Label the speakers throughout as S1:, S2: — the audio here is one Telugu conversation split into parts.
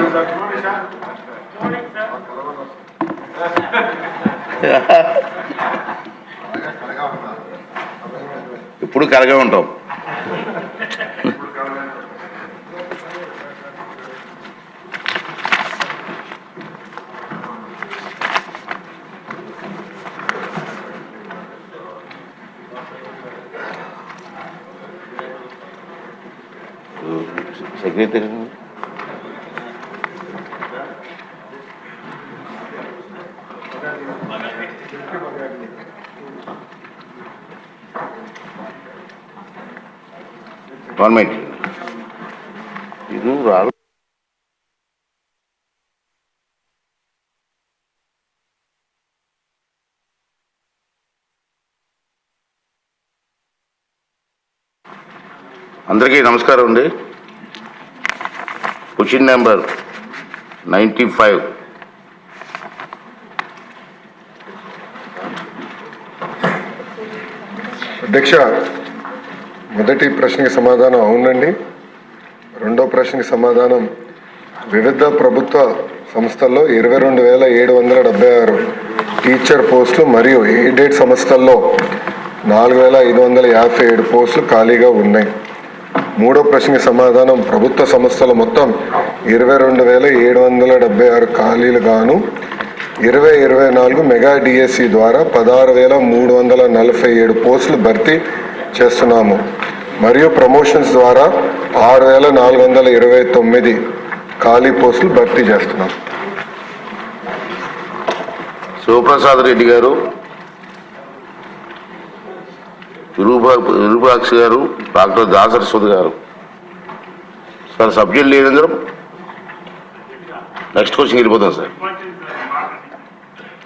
S1: ఇప్పుడు కలగా ఉంటాం. సెక్రటరీ గవర్నమెంట్ ఇది రాదు అందరికీ నమస్కారం అండి. క్వశ్చన్ నెంబర్ నైంటీ ఫైవ్
S2: అధ్యక్ష మొదటి ప్రశ్నకి సమాధానం అవునండి. రెండో ప్రశ్నకి సమాధానం వివిధ ప్రభుత్వ సంస్థల్లో ఇరవై రెండు వేల ఏడు వందల డెబ్బై ఆరు టీచర్ పోస్టులు మరియు ఎయిడెడ్ సంస్థల్లో నాలుగు వేల ఐదు వందల యాభై ఏడు పోస్టులు ఖాళీగా ఉన్నాయి. మూడో ప్రశ్నకి సమాధానం ప్రభుత్వ సంస్థల మొత్తం ఇరవై రెండు వేల ఏడు వందల డెబ్బై ఆరు ఖాళీలు గాను ఇరవై ఇరవై నాలుగు మెగా డిఎస్సి ద్వారా పదహారు వేల మూడు వందల నలభై ఏడు పోస్టులు భర్తీ చేస్తున్నాము. మరియు ప్రమోషన్స్ ద్వారా ఆరు వేల నాలుగు వందల ఇరవై తొమ్మిది ఖాళీ పోస్టులు భర్తీ చేస్తున్నాం.
S1: శివప్రసాద్ రెడ్డి గారు విరూపా విరూపాక్షి గారు డాక్టర్ దాసరి దాసరస్వతి గారు. సార్ సబ్జెక్ట్ లేదందరం. నెక్స్ట్ క్వశ్చన్ వెళ్ళిపోతాం సార్.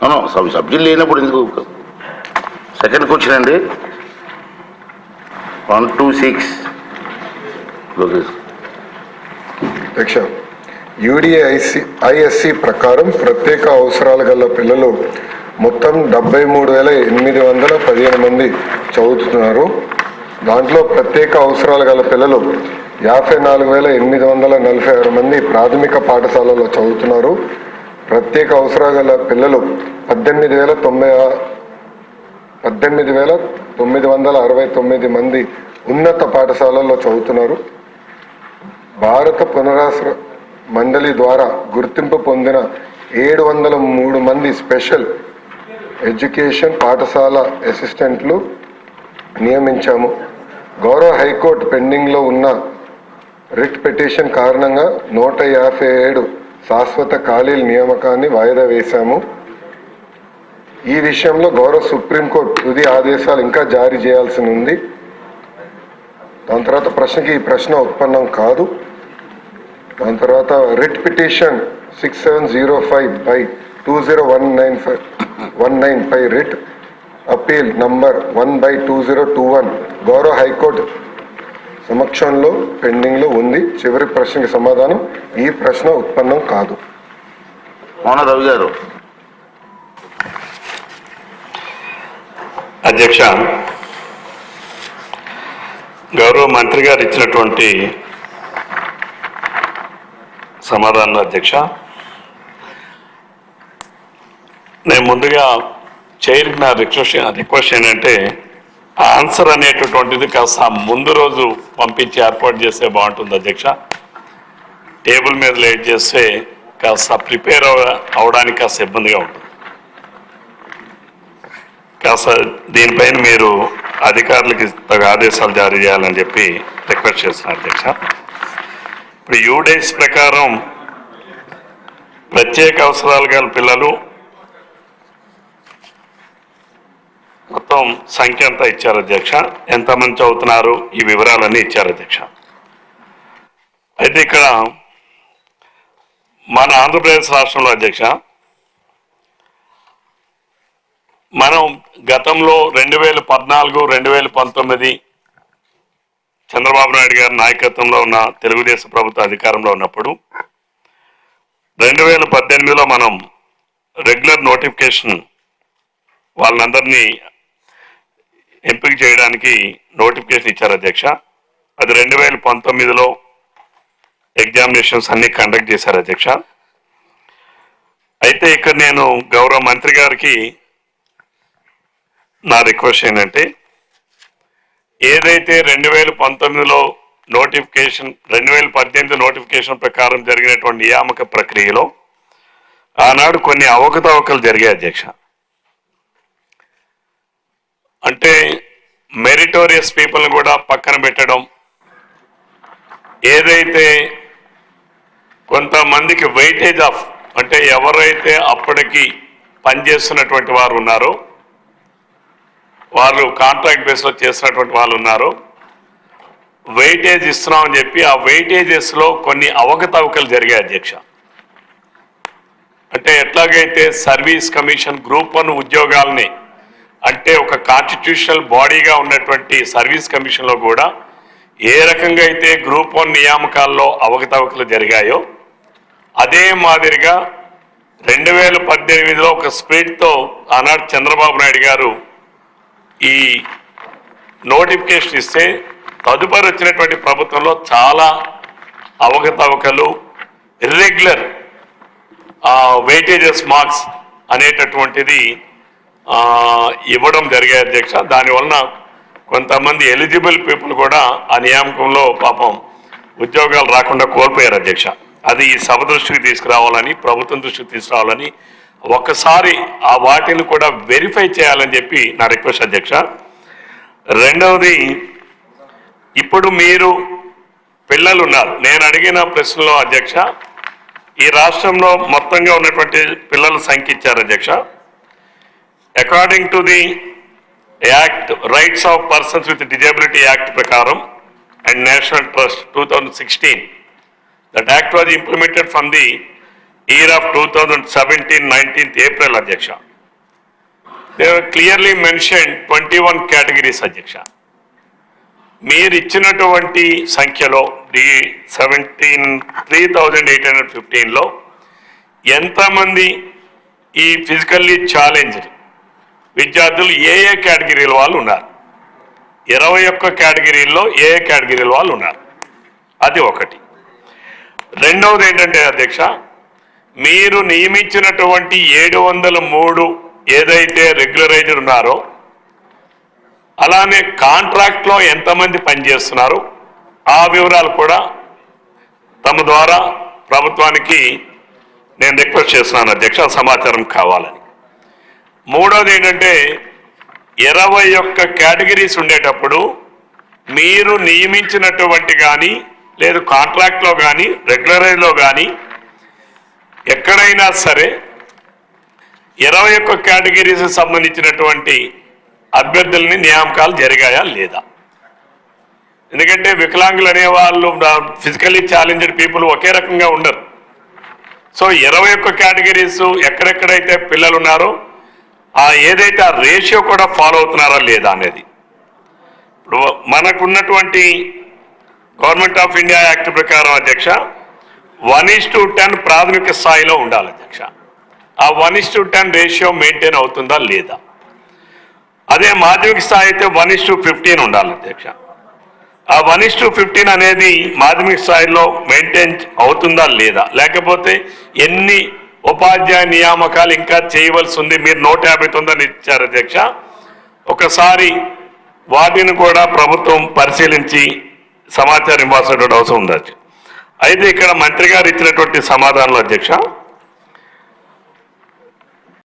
S1: అవును సబ్ సబ్జెక్ట్ లేనప్పుడు ఎందుకు సెకండ్ క్వశ్చన్ అండి. వన్ టూ సిక్స్
S2: అధ్యక్ష యూడిఐసి ఐఎస్సి ప్రకారం ప్రత్యేక అవసరాలు గల పిల్లలు మొత్తం డెబ్బై మూడు వేల ఎనిమిది వందల పదిహేను మంది చదువుతున్నారు. దాంట్లో ప్రత్యేక అవసరాలు గల పిల్లలు యాభై నాలుగు వేల ఎనిమిది వందల నలభై ఆరు మంది ప్రాథమిక పాఠశాలలో చదువుతున్నారు. ప్రత్యేక అవసరాలు గల పిల్లలు పద్దెనిమిది వేల తొంభై ఆ- పద్దెనిమిది వేల తొమ్మిది వందల అరవై తొమ్మిది మంది ఉన్నత పాఠశాలల్లో చదువుతున్నారు. భారత పునరాస మండలి ద్వారా గుర్తింపు పొందిన ఏడు వందల మూడు మంది స్పెషల్ ఎడ్యుకేషన్ పాఠశాల అసిస్టెంట్లు నియమించాము. గౌరవ హైకోర్టు పెండింగ్లో ఉన్న రిట్ పిటిషన్ కారణంగా నూట యాభై ఏడు శాశ్వత ఖాళీల నియామకాన్ని వాయిదా వేశాము. ఈ విషయంలో గౌరవ సుప్రీంకోర్టు తుది ఆదేశాలు ఇంకా జారీ చేయాల్సి ఉంది. దాని తర్వాత ప్రశ్నకి ఈ ప్రశ్న ఉత్పన్నం కాదు. దాని తర్వాత writ petition six seven zero five by two zero one nine five one nine five writ appeal number one by two zero two one గౌరవ హైకోర్టు సమక్షంలో పెండింగ్లో ఉంది. చివరి ప్రశ్నకి సమాధానం ఈ ప్రశ్న ఉత్పన్నం కాదు.
S1: మోహన రవి గారు.
S3: అధ్యక్ష గౌరవ మంత్రి గారు ఇచ్చినటువంటి సమాధానం అధ్యక్ష. నేను ముందుగా చైర్కి నా రిక్వెస్ట్ రిక్వెస్ట్ ఏంటంటే ఆన్సర్ అనేటటువంటిది కాస్త ముందు రోజు పంపించి ఏర్పాటు చేస్తే బాగుంటుంది అధ్యక్ష. టేబుల్ మీద లేట్ చేస్తే కాస్త ప్రిపేర్ అవడానికి కాస్త ఇబ్బందిగా ఉంటుంది. కాస్త దీనిపైన మీరు అధికారులకి తగ ఆదేశాలు జారీ చేయాలని చెప్పి రిక్వెస్ట్ చేస్తున్నాను అధ్యక్ష. ఇప్పుడు యూడేస్ ప్రకారం ప్రత్యేక అవసరాలు గల పిల్లలు మొత్తం సంఖ్య అంతా ఇచ్చారు అధ్యక్ష. ఎంతమంది చదువుతున్నారు? ఈ వివరాలన్నీ ఇచ్చారు అధ్యక్ష. అయితే ఇక్కడ మన ఆంధ్రప్రదేశ్ రాష్ట్రంలో అధ్యక్ష మనం గతంలో రెండు వేల పద్నాలుగు రెండు వేల పంతొమ్మిది చంద్రబాబు నాయుడు గారి నాయకత్వంలో ఉన్న తెలుగుదేశం ప్రభుత్వ అధికారంలో ఉన్నప్పుడు రెండు వేల పద్దెనిమిదిలో మనం రెగ్యులర్ నోటిఫికేషన్ వాళ్ళందరినీ ఎంపిక చేయడానికి నోటిఫికేషన్ ఇచ్చారు అధ్యక్ష. అది రెండు వేల పంతొమ్మిదిలో ఎగ్జామినేషన్స్ అన్ని కండక్ట్ చేశారు అధ్యక్ష. అయితే ఇక్కడ నేను గౌరవ మంత్రి గారికి నా రిక్వెస్ట్ ఏంటంటే ఏదైతే రెండు వేల పంతొమ్మిదిలో నోటిఫికేషన్ రెండు వేల పద్దెనిమిది నోటిఫికేషన్ ప్రకారం జరిగినటువంటి నియామక ప్రక్రియలో ఆనాడు కొన్ని అవకతవకలు జరిగాయి అధ్యక్ష. అంటే మెరిటోరియస్ పీపుల్ని కూడా పక్కన పెట్టడం ఏదైతే కొంతమందికి వెయిటేజ్ ఆఫ్ అంటే ఎవరైతే అప్పటికి పనిచేస్తున్నటువంటి వారు ఉన్నారో వాళ్ళు కాంట్రాక్ట్ బేస్లో చేస్తున్నటువంటి వాళ్ళు ఉన్నారు వెయిటేజ్ ఇస్తున్నామని చెప్పి ఆ వెయిటేజెస్లో కొన్ని అవకతవకలు జరిగాయి అధ్యక్ష. అంటే ఎట్లాగైతే సర్వీస్ కమిషన్ గ్రూప్ వన్ ఉద్యోగాల్ని అంటే ఒక కాన్స్టిట్యూషనల్ బాడీగా ఉన్నటువంటి సర్వీస్ కమిషన్లో కూడా ఏ రకంగా అయితే గ్రూప్ వన్ నియామకాల్లో అవకతవకలు జరిగాయో అదే మాదిరిగా రెండు వేల పద్దెనిమిదిలో ఒక స్పీడ్తో ఆనాడు చంద్రబాబు నాయుడు గారు ఈ నోటిఫికేషన్ ఇస్తే తదుపరి వచ్చినటువంటి ప్రభుత్వంలో చాలా అవకతవకలు ఇర్రెగ్యులర్ వెయిటేజెస్ మార్క్స్ అనేటటువంటిది ఇవ్వడం జరిగే అధ్యక్ష. దానివలన కొంతమంది ఎలిజిబుల్ పీపుల్ కూడా ఆ నియామకంలో పాపం ఉద్యోగాలు రాకుండా కోల్పోయారు అధ్యక్ష. అది ఈ సభ దృష్టికి తీసుకురావాలని ప్రభుత్వం దృష్టికి తీసుకురావాలని ఒక్కసారి ఆ వాటిని కూడా వెరిఫై చేయాలని చెప్పి నా రిక్వెస్ట్ అధ్యక్ష. రెండవది ఇప్పుడు మీరు పిల్లలు ఉన్నారు. నేను అడిగిన ప్రశ్నలో అధ్యక్ష ఈ రాష్ట్రంలో మొత్తంగా ఉన్నటువంటి పిల్లల సంఖ్య ఇచ్చారు అధ్యక్ష. According to the act rights of persons with disability act ప్రకారం and national trust two thousand sixteen that act was implemented from the year of two thousand seventeen nineteenth April అధ్యక్ష. They clearly mention twenty one categories అధ్యక్ష. మీరు ఇచ్చినటువంటి సంఖ్యలో the seventeen three thousand eight hundred ఫిఫ్టీన్లో ఎంతమంది ఈ ఫిజికల్లీ ఛాలెంజ్డ్ విద్యార్థులు ఏ ఏ కేటగిరీల వాళ్ళు ఉన్నారు? ఇరవై ఒక్క కేటగిరీల్లో ఏ ఏ కేటగిరీల వాళ్ళు ఉన్నారు? అది ఒకటి. రెండవది ఏంటంటే అధ్యక్ష మీరు నియమించినటువంటి ఏడు వందల మూడు ఏదైతే రెగ్యులరైజర్ ఉన్నారో అలానే కాంట్రాక్ట్లో ఎంతమంది పనిచేస్తున్నారు ఆ వివరాలు కూడా తమ ద్వారా ప్రభుత్వానికి నేను రిక్వెస్ట్ చేస్తున్నాను అధ్యక్ష సమాచారం కావాలని. మూడోది ఏంటంటే ఇరవై ఒక్క కేటగిరీస్ ఉండేటప్పుడు మీరు నియమించినటువంటి కానీ లేదు కాంట్రాక్ట్లో కానీ రెగ్యులరైజ్లో కానీ ఎక్కడైనా సరే ఇరవై ఒక్క కేటగిరీస్ సంబంధించినటువంటి అభ్యర్థుల్ని నియామకాలు జరిగాయా లేదా? ఎందుకంటే వికలాంగులు అనేవాళ్ళు ఫిజికలీ ఫిజికల్లీ ఛాలెంజ్డ్ పీపుల్ ఒకే రకంగా ఉండరు. సో ఇరవై ఒక్క కేటగిరీస్ ఎక్కడెక్కడైతే పిల్లలు ఉన్నారో ఆ ఏదైతే ఆ రేషియో కూడా ఫాలో అవుతున్నారా లేదా అనేది. ఇప్పుడు మనకున్నటువంటి గవర్నమెంట్ ఆఫ్ ఇండియా యాక్ట్ ప్రకారం అధ్యక్ష వన్ ఇస్ టు టెన్ ప్రాథమిక స్థాయిలో ఉండాలి అధ్యక్ష. ఆ one is to ten ratio maintain అవుతుందా లేదా. అదే మాధ్యమిక స్థాయి అయితే వన్ ఇస్ టు ఫిఫ్టీన్ ఉండాలి అధ్యక్ష. ఆ వన్ ఇస్ టు ఫిఫ్టీన్ అనేది మాధ్యమిక స్థాయిలో మెయింటైన్ అవుతుందా లేదా. లేకపోతే ఎన్ని ఉపాధ్యాయ నియామకాలు ఇంకా చేయవలసి ఉంది మీరు నూట యాభై తొమ్మిది ఇచ్చారు అధ్యక్ష. ఒకసారి వాటిని కూడా ప్రభుత్వం పరిశీలించి సమాచారం ఇవ్వాల్సినటువంటి అవసరం ఉంది అయితే ఇక్కడ మంత్రి గారు ఇచ్చినటువంటి సమాధానంలో అధ్యక్ష.